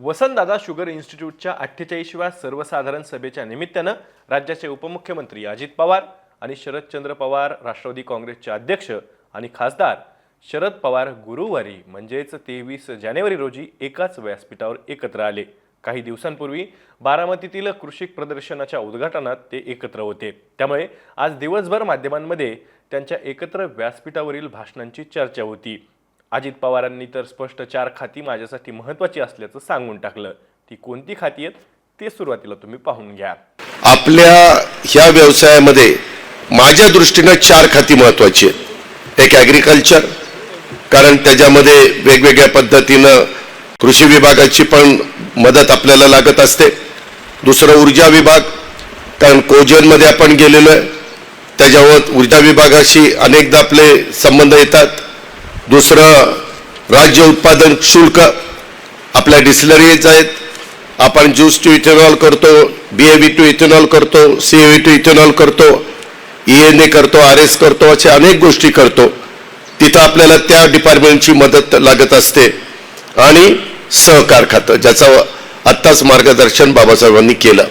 Vasantdada sugar इन्स्टिट्यूटच्या अठ्ठेचाळीसव्या सर्वसाधारण सभेच्या निमित्तानं राज्याचे उपमुख्यमंत्री अजित पवार आणि शरदचंद्र पवार राष्ट्रवादी काँग्रेसचे अध्यक्ष आणि खासदार शरद पवार गुरुवारी म्हणजेच तेवीस जानेवारी रोजी एकाच व्यासपीठावर एकत्र आले. काही दिवसांपूर्वी बारामतीतील कृषी प्रदर्शनाच्या उद्घाटनात ते एकत्र होते. त्यामुळे आज दिवसभर माध्यमांमध्ये त्यांच्या एकत्र व्यासपीठावरील भाषणांची चर्चा होती. अजित पवारांनी तर स्पष्ट चार खाती माझ्यासाठी महत्वाची असल्याचं सांगून टाकलं. ती कोणती खाती आहेत ते सुरुवातीला तुम्ही पाहून घ्या. आपल्या ह्या व्यवसायामध्ये माझ्या दृष्टीनं चार खाती महत्वाची आहेत. एक ॲग्रिकल्चर कारण त्याच्यामध्ये वेगवेगळ्या पद्धतीनं कृषी विभागाची पण मदत आपल्याला लागत असते. दुसरं ऊर्जा विभाग कारण कोजनमध्ये आपण गेलेलो आहे. त्याच्यावर ऊर्जा विभागाशी अनेकदा आपले संबंध येतात. दुसरं राज्य उत्पादन शुल्क आपल्या डिस्लरीज आहेत. आपण ज्यूस टू इथेनॉल करतो B A V to ethanol करतो C A V to ethanol करतो ई एन ए करतो आर एस करतो अशा अनेक गोष्टी करतो. तिथं आपल्याला त्या डिपार्टमेंटची मदत लागत असते. आणि सहकार खातं ज्याचं आत्ताच मार्गदर्शन बाबासाहेबांनी केलं.